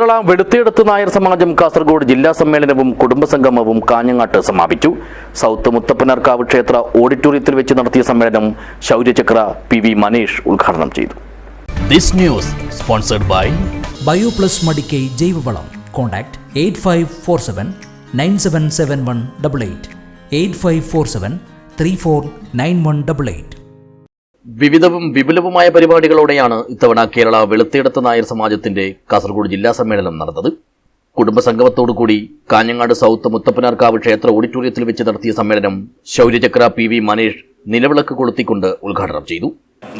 കേരള വെടുത്തിയെടുത്ത് നായർ സമാജം കാസർഗോഡ് ജില്ലാ സമ്മേളനവും കുടുംബസംഗമവും കാഞ്ഞങ്ങാട്ട് സമാപിച്ചു. സൗത്ത് മുത്തപ്പനർക്കാവ് ക്ഷേത്ര ഓഡിറ്റോറിയത്തിൽ വെച്ച് നടത്തിയ സമ്മേളനം ശൗര്യചക്ര പി വി മനീഷ് ഉദ്ഘാടനം ചെയ്തു. This news sponsored by Bioplus Madikai ജൈവവളം. Contact eight five four seven nine seven seven one double eight eight five four seven three four nine one double eight വിവിധവും വിപുലവുമായ പരിപാടികളോടെയാണ് ഇത്തവണ കേരള വെളുത്തിയിടത്ത് നായർ സമാജത്തിന്റെ കാസർഗോഡ് ജില്ലാ സമ്മേളനം നടന്നത്. കുടുംബസംഗമത്തോടുകൂടി കാഞ്ഞങ്ങാട് സൗത്ത് മുത്തപ്പനാർക്കാവ് ക്ഷേത്ര ഓഡിറ്റോറിയത്തിൽ വെച്ച് നടത്തിയ സമ്മേളനം ശൗര്യചക്ര പി വി മനീഷ് നിലവിളക്ക് കൊളുത്തിക്കൊണ്ട് ഉദ്ഘാടനം ചെയ്തു.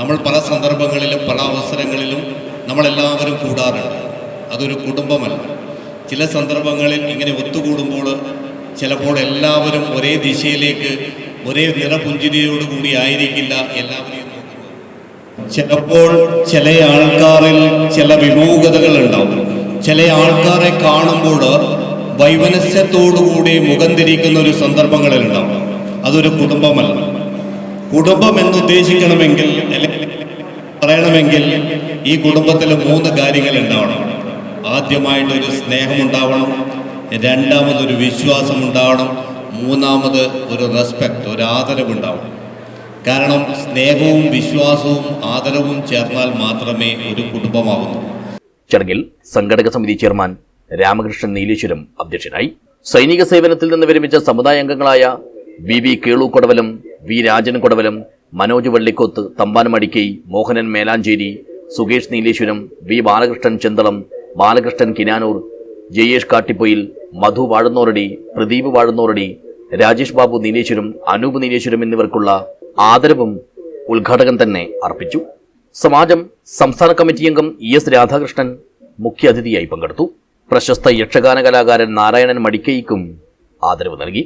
നമ്മൾ പല സന്ദർഭങ്ങളിലും പല അവസരങ്ങളിലും നമ്മളെല്ലാവരും കൂടാറുണ്ട്. അതൊരു കുടുംബമല്ല. ചില സന്ദർഭങ്ങളിൽ ഇങ്ങനെ ഒത്തുകൂടുമ്പോൾ ചിലപ്പോൾ എല്ലാവരും ഒരേ ദിശയിലേക്ക് ഒരേ നിറപുഞ്ചിരിയോടുകൂടി ആയിരിക്കില്ല നോക്കുന്നത് ചിലപ്പോൾ ചില ആൾക്കാരിൽ ചില വിമൂകതകൾ ഉണ്ടാവും. ചില ആൾക്കാരെ കാണുമ്പോൾ വൈവനസ്യത്തോടുകൂടി മുഖം തിരിക്കുന്ന ഒരു സന്ദർഭങ്ങളിൽ ഉണ്ടാവും. അതൊരു കുടുംബമല്ല. കുടുംബം എന്ന് ഉദ്ദേശിക്കണമെങ്കിൽ അല്ലെങ്കിൽ പറയണമെങ്കിൽ ഈ കുടുംബത്തിൽ മൂന്ന് കാര്യങ്ങൾ ഉണ്ടാവണം. ആദ്യമായിട്ടൊരു സ്നേഹമുണ്ടാവണം രണ്ടാമതൊരു വിശ്വാസം ഉണ്ടാവണം മൂന്നാമത് ഒരു റെസ്പെക്റ്റ് ഒരു ആദരവ് ആദരവുണ്ടാവണം കാരണം സ്നേഹവും വിശ്വാസവും ആദരവും ചേർന്നാൽ മാത്രമേ ഒരു കുടുംബമാകുന്നു ചടങ്ങിൽ സംഘടക സമിതി ചെയർമാൻ രാമകൃഷ്ണൻ നീലേശ്വരം അധ്യക്ഷനായി സൈനിക സേവനത്തിൽ നിന്ന് വിരമിച്ച സമുദായ അംഗങ്ങളായ V V Kelu Kodavalam V Rajan Kodavalam Manoj Vallikkod Thampan Adikkai Mohanan Melancheri Sukesh Nileshwaram V Balakrishnan Chenthalam Balakrishnan Kinanur Jayesh Kattippoyil Madhu Vazhunnoradi Pradeep Vazhunnoradi Rajesh Babu Nileshwaram Anoop Nileshwaram എന്നിവർക്കുള്ള ആദരവും ഉദ്ഘാടകൻ തന്നെ അർപ്പിച്ചു. സമാജം സംസ്ഥാന committee അംഗം E S Radhakrishnan മുഖ്യാതിഥിയായി പങ്കെടുത്തു. പ്രശസ്ത യക്ഷഗാന കലാകാരൻ നാരായണൻ മടിക്കൈക്കും ആദരവ് നൽകി.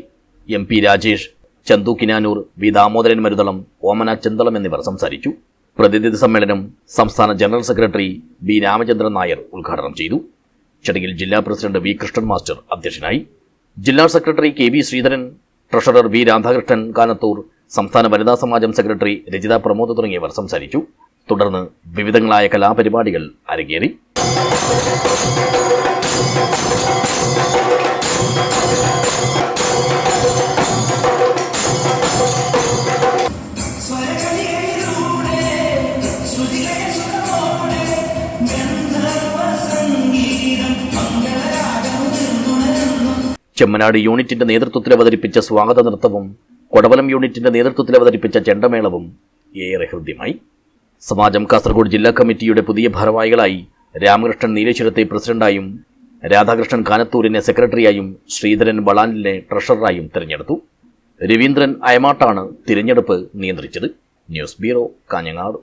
M P Rajesh Chandu Kinanur V Damodaran Maruthalam Omana Chenthalam എന്നിവർ സംസാരിച്ചു. പ്രതിനിധി സമ്മേളനം സംസ്ഥാന general secretary B Ramachandran Nair ഉദ്ഘാടനം ചെയ്തു. ചടങ്ങിൽ ജില്ലാ പ്രസിഡന്റ് വി കൃഷ്ണൻ മാസ്റ്റർ അധ്യക്ഷനായി. ജില്ലാ secretary K V Sreedharan treasurer V Radhakrishnan Kanathur സംസ്ഥാന വനിതാ സമാജം സെക്രട്ടറി രജിത പ്രമോദ് തുടങ്ങിയവർ സംസാരിച്ചു. തുടർന്ന് വിവിധങ്ങളായ കലാപരിപാടികൾ അരങ്ങേറി. ചെമ്മനാട് യൂണിറ്റിന്റെ നേതൃത്വത്തിൽ അവതരിപ്പിച്ച സ്വാഗത നൃത്തവും കൊടവലം യൂണിറ്റിന്റെ നേതൃത്വത്തിൽ അവതരിപ്പിച്ച ചെണ്ടമേളവും ഏറെ ഹൃദ്യമായി. സമാജം കാസർഗോഡ് ജില്ലാ കമ്മിറ്റിയുടെ പുതിയ ഭാരവാഹികളായി രാമകൃഷ്ണൻ നീലേശ്വരത്തെ പ്രസിഡന്റായും രാധാകൃഷ്ണൻ കാനത്തൂരിനെ സെക്രട്ടറിയായും ശ്രീധരൻ ബളാനിലിനെ ട്രഷററായും തിരഞ്ഞെടുത്തു. രവീന്ദ്രൻ അയമാട്ടാണ് തിരഞ്ഞെടുപ്പ് നിയന്ത്രിച്ചത്. News bureau Kanhangad.